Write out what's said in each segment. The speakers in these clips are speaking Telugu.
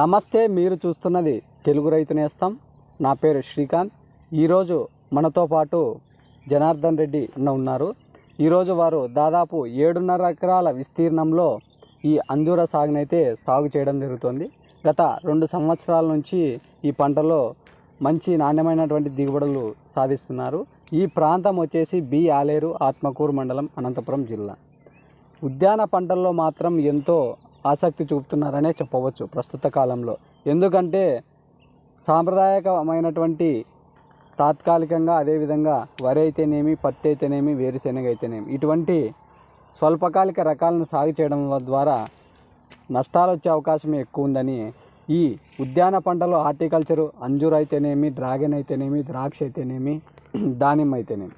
నమస్తే మీరు చూస్తున్నది తెలుగు రైతు నేస్తం నా పేరు శ్రీకాంత్. ఈరోజు మనతో పాటు జనార్దన్ రెడ్డి అన్న ఉన్నారు. ఈరోజు వారు దాదాపు ఏడున్నర ఎకరాల విస్తీర్ణంలో ఈ అంజూర సాగునైతే సాగు చేయడం జరుగుతుంది. గత రెండు సంవత్సరాల నుంచి ఈ పంటలో మంచి నాణ్యమైనటువంటి దిగుబడులు సాధిస్తున్నారు. ఈ ప్రాంతం వచ్చేసి బి ఆలేరు ఆత్మకూరు మండలం అనంతపురం జిల్లా. ఉద్యాన పంటల్లో మాత్రం ఎంతో ఆసక్తి చూపుతున్నారనే చెప్పవచ్చు ప్రస్తుత కాలంలో. ఎందుకంటే సాంప్రదాయకమైనటువంటి తాత్కాలికంగా అదేవిధంగా వరి అయితేనేమి పత్తి అయితేనేమి వేరుశెనగ అయితేనేమి ఇటువంటి స్వల్పకాలిక రకాలను సాగు చేయడం ద్వారా నష్టాలు వచ్చే అవకాశం ఎక్కువ ఉందని ఈ ఉద్యాన పంటలో హార్టికల్చరు అంజూర్ అయితేనేమి డ్రాగన్ అయితేనేమి ద్రాక్ష అయితేనేమి దానిమ్మ అయితేనేమి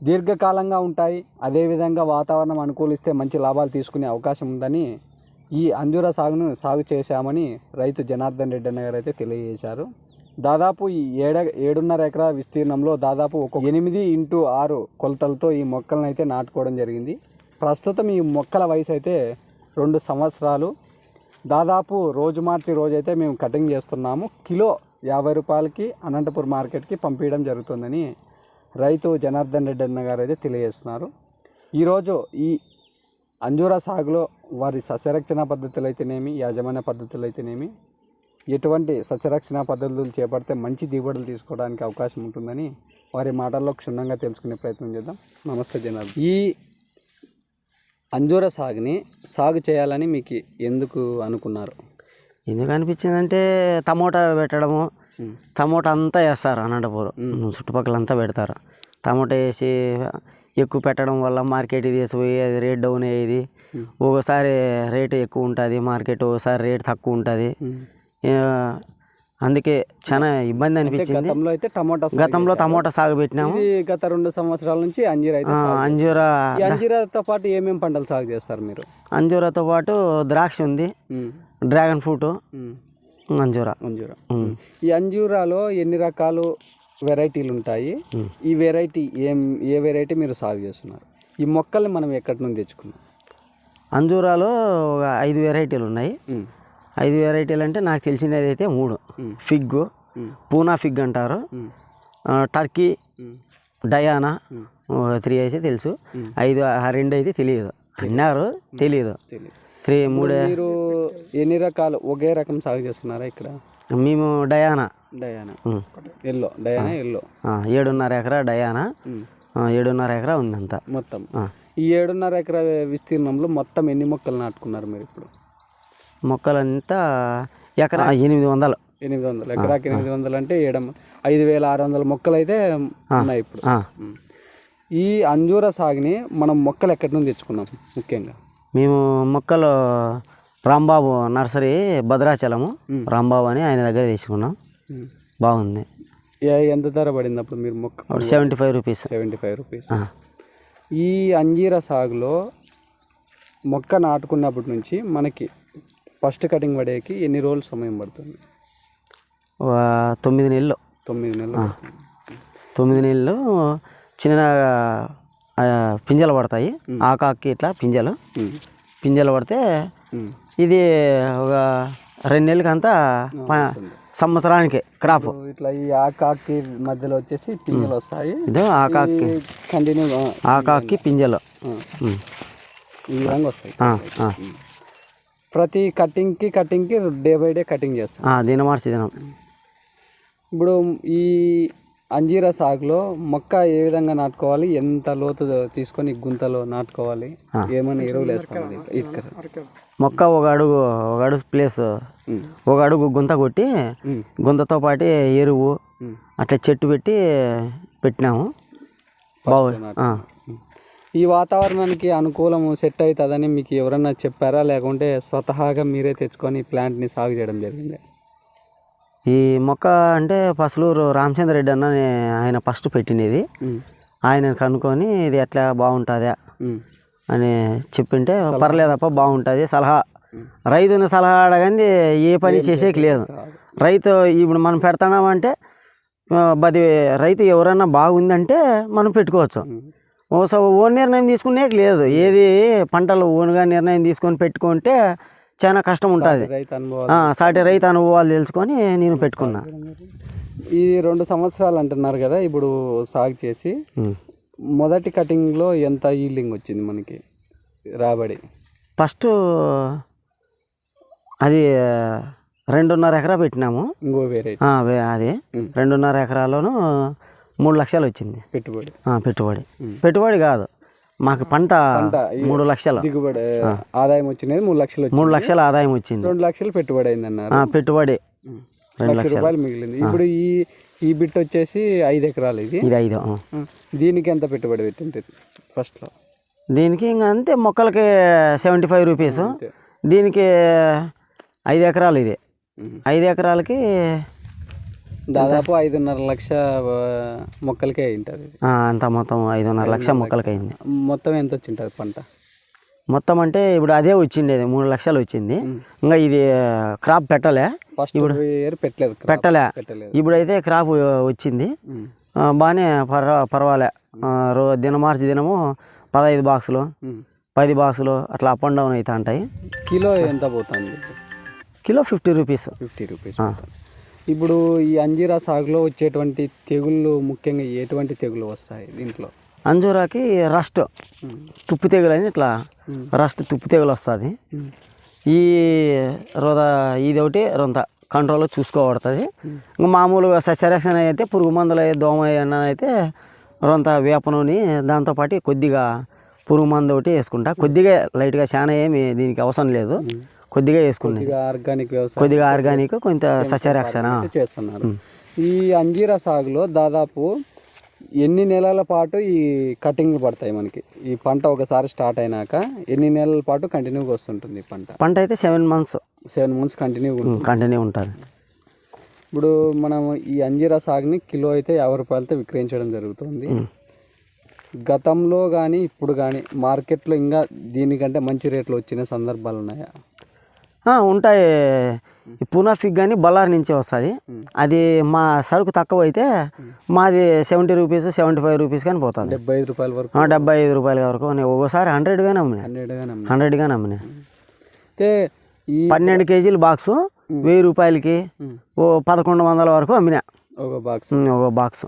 దీర్ఘకాలంగా ఉంటాయి. అదేవిధంగా వాతావరణం అనుకూలిస్తే మంచి లాభాలు తీసుకునే అవకాశం ఉందని ఈ అంజూర సాగును సాగు చేశామని రైతు జనార్దన్ రెడ్డి అన్న గారు అయితే తెలియజేశారు. దాదాపు ఈ ఏడ ఏడున్నర ఎకరా విస్తీర్ణంలో దాదాపు ఒక ఎనిమిది ఇంటూ ఆరు కొలతలతో ఈ మొక్కలను అయితే నాటుకోవడం జరిగింది. ప్రస్తుతం ఈ మొక్కల వయసు అయితే రెండు సంవత్సరాలు. దాదాపు రోజు మార్చి రోజైతే మేము కటింగ్ చేస్తున్నాము. కిలో యాభై రూపాయలకి అనంతపూర్ మార్కెట్కి పంపించడం జరుగుతుందని రైతు జనార్దన్ రెడ్డి అన్న గారు అయితే తెలియజేస్తున్నారు. ఈరోజు ఈ అంజూర సాగులో వారి సస్యరక్షణ పద్ధతులు అయితేనేమి యాజమాన్య పద్ధతులు అయితేనేమి ఎటువంటి సస్యరక్షణ పద్ధతులు చేపడితే మంచి దిగుబడులు తీసుకోవడానికి అవకాశం ఉంటుందని వారి మాటల్లో క్షుణ్ణంగా తెలుసుకునే ప్రయత్నం చేద్దాం. నమస్తే జనార్దన్. ఈ అంజూర సాగుని సాగు చేయాలని మీకు ఎందుకు అనుకున్నారు? ఎందుకు అనిపించిందంటే టమోటా పెట్టడము. టమోటా అంతా వేస్తారు అనంతపురం. చుట్టుపక్కల అంతా పెడతారు. టమోటా వేసి ఎక్కువ పెట్టడం వల్ల మార్కెట్ తీసిపోయి అది రేట్ డౌన్ అయ్యేది. ఒకసారి రేటు ఎక్కువ ఉంటుంది మార్కెట్ ఒకసారి రేట్ తక్కువ ఉంటుంది. ఉమ్. అందుకే చాలా ఇబ్బంది అనిపించింది. గతంలో అయితే టమోటా గతంలో. టమోటా సాగు పెట్టినాము. గత రెండు సంవత్సరాల నుంచి అంజీరా అయితే అంజూరా అంజీరాతో పాటు ఏమేమి పంటలు సాగు చేస్తారు మీరు? అంజూరాతో పాటు ద్రాక్ష ఉంది. ఉమ్. Dragon fruit. ఉమ్. అంజూరా. అంజూరా. ఈ అంజూరాలో ఎన్ని రకాలు వెరైటీలు ఉంటాయి ఈ వెరైటీ ఏం ఏ వెరైటీ మీరు సాగు చేస్తున్నారు? ఈ మొక్కల్ని మనం ఎక్కడి నుండి తెచ్చుకున్నాం? అంజూరాలో ఒక ఐదు వెరైటీలు ఉన్నాయి. ఐదు వెరైటీలు అంటే నాకు తెలిసినది అయితే మూడు ఫిగ్. పూనా ఫిగ్ అంటారు. టర్కీ. డయానా త్రీ అయితే తెలుసు. ఐదు ఆ రెండు అయితే తెలియదు. అన్నారు తెలియదు తెలియదు త్రీ మూడే. మీరు ఎన్ని రకాలు ఒకే రకం సాగు చేస్తున్నారా ఇక్కడ? మేము Diana. Diana. Yellow Diana yellow. ఏడున్నర ఎకరా డయానా? ఏడున్నర ఎకరా ఉందంతా మొత్తం. ఈ ఏడున్నర ఎకరా విస్తీర్ణంలో మొత్తం ఎన్ని మొక్కలు నాటుకున్నారు మీరు ఇప్పుడు? మొక్కలంతా ఎకరా ఎనిమిది వందలు. ఎనిమిది వందలు. ఎకరాకి ఎనిమిది వందలు అంటే ఏడు ఐదు వేల ఆరు వందల మొక్కలు అయితే ఉన్నాయి ఇప్పుడు. ఈ అంజూర సాగుని మనం మొక్కలు ఎక్కడి నుండి తెచ్చుకున్నాం ముఖ్యంగా? మేము మొక్కలు రాంబాబు నర్సరీ భద్రాచలము. రాంబాబు అని ఆయన దగ్గర తీసుకున్నాం. బాగుంది. ఎంత ధర పడింది అప్పుడు మీరు మొక్క? Seventy five rupees seventy five rupees ఈ అంజీర సాగులో మొక్క నాటుకున్నప్పటి నుంచి మనకి ఫస్ట్ కటింగ్ పడేకి ఎన్ని రోజులు సమయం పడుతుంది? తొమ్మిది నెలలు. తొమ్మిది నెలలు. తొమ్మిది నెలలు చిన్న పింజలు పడతాయి. ఆకాకి ఇట్లా పింజలు. పింజలు పడితే. ఇది ఒక రెండు నెలలకంతా ప- సంవత్సరానికి క్రాప్. ఇట్లా ఈ ఆకాకి మధ్యలో వచ్చేసి పింజలు వస్తాయి. ఇదో ఆకాకి కంటిన్యూ ఆకాకి పింజలు. ఈ విధంగా వస్తాయి. ప్రతి కటింగ్కి కటింగ్కి డే బై డే కటింగ్ చేస్తాం. ఆ, దినమార్చి దినం. ఇప్పుడు ఈ అంజీరా సాగులో మొక్క ఏ విధంగా నాటుకోవాలి? ఎంత లోతు తీసుకొని గుంతలో నాటుకోవాలి? ఏమైనా ఎరువులు వేస్తాం ఇక్కడ. మొక్క ఒక అడుగు ఒక అడుగు ప్లేస్ ఒక అడుగు గుంత కొట్టి గుంతతో పాటు ఎరువు అట్లా చెట్టు పెట్టి పెట్టినాము. బాగు. ఈ వాతావరణానికి అనుకూలం సెట్ అవుతుందని మీకు ఎవరన్నా చెప్పారా? లేకుంటే స్వతహాగా మీరే తెచ్చుకొని ప్లాంట్ని సాగు చేయడం జరిగింది? ఈ మొక్క అంటే పసలూరు రామచంద్ర రెడ్డి అన్న ఆయన ఫస్ట్ పెట్టినది. ఆయన కనుక్కొని ఇది ఎట్లా బాగుంటుందా అని చెప్పింటే పర్లేదప్ప బాగుంటుంది సలహా. రైతుని సలహా అడగంది ఏ పని చేసేకి లేదు. రైతు ఇప్పుడు మనం పెడతామంటే బది రైతు ఎవరన్నా బాగుందంటే మనం పెట్టుకోవచ్చు. ఓ నిర్ణయం తీసుకునేకి లేదు. ఏది పంటలు ఓన్గా నిర్ణయం తీసుకొని పెట్టుకుంటే చాలా కష్టం ఉంటుంది. సాటి రైతు అనుభవాలు తెలుసుకొని నేను పెట్టుకున్నా. ఈ రెండు సంవత్సరాలు అంటున్నారు కదా ఇప్పుడు సాగు చేసి. మొదటి కటింగ్లో ఎంత ఈల్డింగ్ వచ్చింది మనకి? రాబడి. ఫస్ట్ అది రెండున్నర ఎకరా పెట్టినాము. ఇంకో వేరే అది. రెండున్నర ఎకరాలోను మూడు లక్షలు వచ్చింది. పెట్టుబడి. పెట్టుబడి. పెట్టుబడి కాదు. మాకు పంట మూడు లక్షలు. దిగుబడి ఆదాయం వచ్చినది మూడు లక్షలు మూడు లక్షల ఆదాయం వచ్చింది. రెండు లక్షలు పెట్టుబడి అయింది అన్నారు పెట్టుబడి రెండు లక్ష రూపాయలు మిగిలింది. ఇప్పుడు ఈ ఈ బిట్ వచ్చేసి ఐదు ఎకరాలు ఇది. ఇది ఐదు దీనికి ఎంత పెట్టుబడి పెట్టింది? ఫస్ట్లో దీనికి ఇంకా అంతే మొక్కలకి సెవెంటీ ఫైవ్ రూపీస్. దీనికి ఐదు ఎకరాలు ఇది. ఐదు ఎకరాలకి దాదాపు ఐదున్నర లక్ష మొక్కలకే అయింటుంది అంత మొత్తం ఐదున్నర లక్ష మొక్కలకి అయింది. మొత్తం ఎంత వచ్చింటుంది పంట? మొత్తం అంటే ఇప్పుడు అదే వచ్చిండేది మూడు లక్షలు వచ్చింది. ఇంకా ఇది క్రాప్ పెట్టలే. ఇయర్ పెట్టలేదు. పెట్టలే. ఇప్పుడైతే క్రాప్ వచ్చింది. బాగానే పర్వ పర్వాలే. రో దిన మార్చి దినము పదహైదు బాక్సులు. పది బాక్సులు అట్లా అప్ అండ్ డౌన్ అవుతా ఉంటాయి కిలో ఎంత పోతుంది? Kilo fifty rupees. Fifty rupees. ఇప్పుడు ఈ అంజీరా సాగులో వచ్చేటువంటి తెగుళ్ళు ముఖ్యంగా ఎటువంటి తెగులు వస్తాయి దీంట్లో? అంజూరాకి రస్ట్. తుప్పు తెగులు అని ఇట్లా రస్ట్ తుప్పు తెగులు వస్తుంది. ఈ రోద ఇది ఒకటి రొంత కంట్రోల్లో చూసుకోబడుతుంది. ఇంకా మామూలుగా సస్యరక్షణ అయితే పురుగు మందులు దోమ అన్న అయితే రొంత వేప నూనె దాంతోపాటు కొద్దిగా పురుగు మందు ఒకటి వేసుకుంటా. కొద్దిగా లైట్గా చాలా ఏమి దీనికి అవసరం లేదు. కొద్దిగా కొద్దిగా ఆర్గానిక్ వ్యవసాయం కొద్దిగా ఆర్గానిక్ కొంత సస్యరక్షణ. చేస్తున్నారు. ఈ అంజీరా సాగులో దాదాపు ఎన్ని నెలల పాటు ఈ కటింగ్లు పడతాయి మనకి? ఈ పంట ఒకసారి స్టార్ట్ అయినాక ఎన్ని నెలల పాటు కంటిన్యూగా వస్తుంటుంది ఈ పంట? పంట అయితే seven months seven months continue continue ఉంటుంది. ఇప్పుడు మనం ఈ అంజీరా సాగుని కిలో అయితే యాభై రూపాయలతో విక్రయించడం జరుగుతుంది. గతంలో కానీ ఇప్పుడు కానీ మార్కెట్లో ఇంకా దీనికంటే మంచి రేట్లు వచ్చిన సందర్భాలు ఉన్నాయా? ఉంటాయి. ఈ పూనా ఫిగ్ కానీ బళ్ళారి నుంచి వస్తుంది. అది మా సరుకు తక్కువ అయితే మాది seventy rupees seventy five rupees కానీ పోతుంది. డెబ్బై ఐదు రూపాయల వరకు డెబ్బై ఐదు రూపాయల వరకు నేను ఒక్కోసారి హండ్రెడ్ కానీ అమ్మినా హండ్రెడ్గా నమ్మి హండ్రెడ్ కానీ అమ్మినా అయితే పన్నెండు కేజీల బాక్సు వెయ్యి రూపాయలకి. ఓ పదకొండు వందల వరకు అమ్మినా. ఒక బాక్స్. ఒక బాక్స్.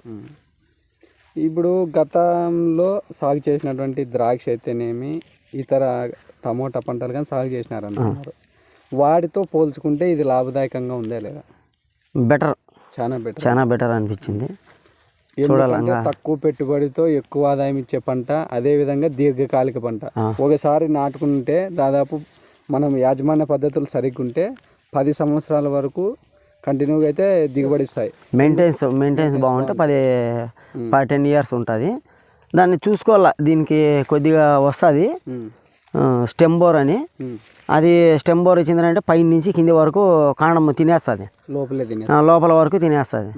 ఇప్పుడు గతంలో సాగు చేసినటువంటి ద్రాక్ష అయితేనేమి ఇతర టమోటా పంటలు కానీ సాగు చేసినారు అంటున్నారు వాటితో పోల్చుకుంటే ఇది లాభదాయకంగా ఉందా లేదా? బెటర్. చాలా బెటర్. చాలా బెటర్ అనిపించింది. ఎందుకంటే తక్కువ పెట్టుబడితో ఎక్కువ ఆదాయం ఇచ్చే పంట అదే విధంగా దీర్ఘకాలిక పంట. ఒకసారి నాటుకుంటే దాదాపు మనం యాజమాన్య పద్ధతులు సరిగ్గా ఉంటే పది సంవత్సరాల వరకు కంటిన్యూగా అయితే దిగుబడి ఇస్తాయి. మెయింటెన్స్ మెయింటెన్స్ బాగుంటే పది టెన్ ఇయర్స్ ఉంటుంది. దాన్ని చూసుకోవాలా దీనికి కొద్దిగా వస్తుంది. స్టెంబోర్ అని. అది స్టెంబోర్ వచ్చిందంటే పైన నుంచి కింది వరకు కాండం తినేస్తుంది. లోపలే లోపల వరకు తినేస్తుంది.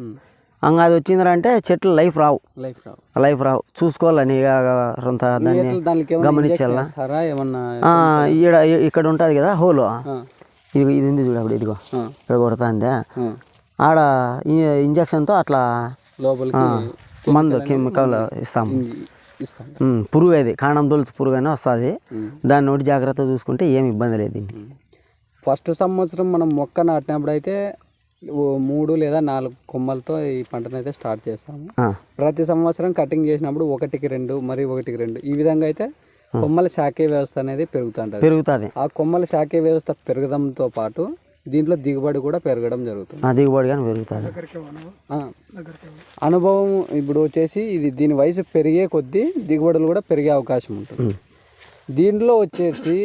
అంగా అది వచ్చిందంటే చెట్లు లైఫ్ రావు. లైఫ్ రావు. లైఫ్ రావు. చూసుకోవాలని దాన్ని గమనించాలా? ఈడ ఇక్కడ ఉంటుంది కదా హోలు. ఇది ఇది ఉంది చూడు అప్పుడు ఇదిగో. ఇక్కడ కొడుతుందే. ఆడ ఇంజక్షన్తో అట్లా లోపలికి మందు కెమికల్ ఇస్తాము. పురుగు అది కాండం తొలుచు పురుగు అని వస్తుంది దాన్ని ఒకటి జాగ్రత్త చూసుకుంటే ఏమి ఇబ్బంది లేదు దీనికి. ఫస్ట్ సంవత్సరం మనం మొక్క నాటినప్పుడు అయితే మూడు లేదా నాలుగు కొమ్మలతో ఈ పంటను అయితే స్టార్ట్ చేస్తాము. ప్రతి సంవత్సరం కటింగ్ చేసినప్పుడు ఒకటికి రెండు మరి ఒకటికి రెండు. ఈ విధంగా అయితే కొమ్మల శాఖీయ వ్యవస్థ అనేది పెరుగుతుంటుంది. పెరుగుతుంది. ఆ కొమ్మల శాఖీయ వ్యవస్థ పెరగడంతో పాటు దీంట్లో దిగుబడి కూడా పెరగడం జరుగుతుంది. ఆ దిగుబడి కానీ పెరుగుతుంది. అనుభవం ఇప్పుడు వచ్చేసి ఇది దీని వయసు పెరిగే కొద్దీ దిగుబడులు కూడా పెరిగే అవకాశం ఉంటుంది. దీంట్లో వచ్చేసి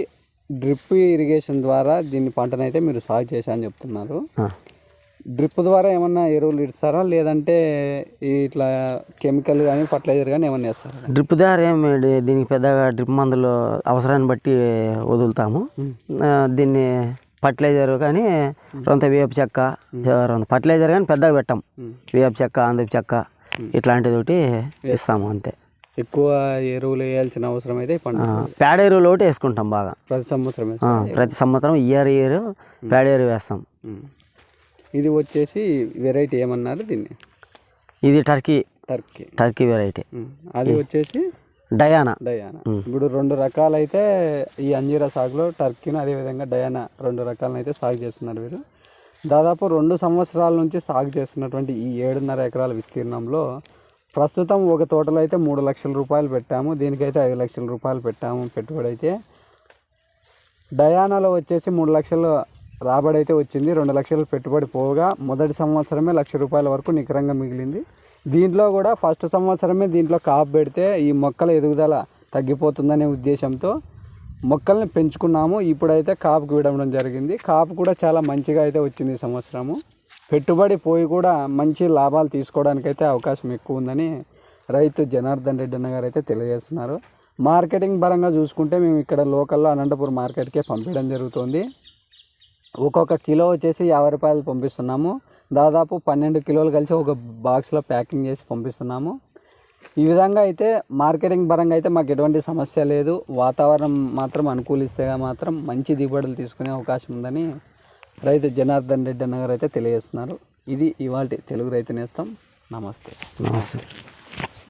డ్రిప్ ఇరిగేషన్ ద్వారా దీన్ని పంటనైతే మీరు సాగు చేశా అని చెప్తున్నారు. డ్రిప్ ద్వారా ఏమన్నా ఎరువులు ఇస్తారా? లేదంటే ఇట్లా కెమికల్ కానీ ఫర్టిలైజర్ కానీ ఏమన్నా వేస్తారా? డ్రిప్ ద్వారా ఏమి దీనికి పెద్దగా డ్రిప్ మందులు అవసరాన్ని బట్టి వదులుతాము. దీన్ని ఫర్టిలైజర్ కానీ రొంత వేప చెక్క రొంత ఫర్టిలైజర్ కానీ పెద్దగా పెట్టాం. వేప చెక్క అందపు చెక్క ఇట్లాంటిది ఒకటి ఇస్తాము అంతే. ఎక్కువ ఎరువులు వేయాల్సిన అవసరం అయితే పేడ ఎరువులు ఒకటి వేసుకుంటాం బాగా. ప్రతి సంవత్సరం. ప్రతి సంవత్సరం ఇయర్ ఇయర్ పేడ ఎరువు వేస్తాం. ఇది వచ్చేసి వెరైటీ ఏమన్నారు దీన్ని? ఇది టర్కీ. టర్కీ. Turkey variety. అది వచ్చేసి డయానా? డయానా. ఇప్పుడు రెండు రకాలైతే ఈ అంజీరా సాగులో టర్కీని అదేవిధంగా డయానా రెండు రకాలను అయితే సాగు చేస్తున్నారు వీరు. దాదాపు రెండు సంవత్సరాల నుంచి సాగు చేస్తున్నటువంటి ఈ ఏడున్నర ఎకరాల విస్తీర్ణంలో ప్రస్తుతం ఒక తోటలో అయితే మూడు లక్షల రూపాయలు పెట్టాము. దీనికైతే ఐదు లక్షల రూపాయలు పెట్టాము. పెట్టుబడి అయితే డయానాలో వచ్చేసి మూడు లక్షలు రాబడి అయితే వచ్చింది. రెండు లక్షలు పెట్టుబడి పోగా మొదటి సంవత్సరమే లక్ష రూపాయల వరకు నికరంగా మిగిలింది. దీంట్లో కూడా ఫస్ట్ సంవత్సరమే దీంట్లో కాపు పెడితే ఈ మొక్కల ఎదుగుదల తగ్గిపోతుందనే ఉద్దేశంతో మొక్కల్ని పెంచుకున్నాము. ఇప్పుడైతే కాపుకు విడవడం జరిగింది. కాపు కూడా చాలా మంచిగా అయితే వచ్చింది ఈ సంవత్సరము. పెట్టుబడి పోయి కూడా మంచి లాభాలు తీసుకోవడానికి అయితే అవకాశం ఎక్కువ ఉందని రైతు జనార్దన్ రెడ్డి అన్న గారు అయితే తెలియజేస్తున్నారు. మార్కెటింగ్ పరంగా చూసుకుంటే మేము ఇక్కడ లోకల్లో అనంతపురం మార్కెట్కే పంపించడం జరుగుతుంది. ఒక్కొక్క కిలో వచ్చేసి యాభై రూపాయలు పంపిస్తున్నాము. దాదాపు పన్నెండు కిలోలు కలిసి ఒక బాక్స్లో ప్యాకింగ్ చేసి పంపిస్తున్నాము. ఈ విధంగా అయితే మార్కెటింగ్ పరంగా అయితే మాకు ఎటువంటి సమస్య లేదు. వాతావరణం మాత్రం అనుకూలిస్తే మాత్రం మంచి దిగుబడులు తీసుకునే అవకాశం ఉందని రైతు జనార్దన్ రెడ్డి అన్న గారు అయితే తెలియజేస్తున్నారు. ఇది ఇవాళ తెలుగు రైతు నేస్తాం. నమస్తే. నమస్తే.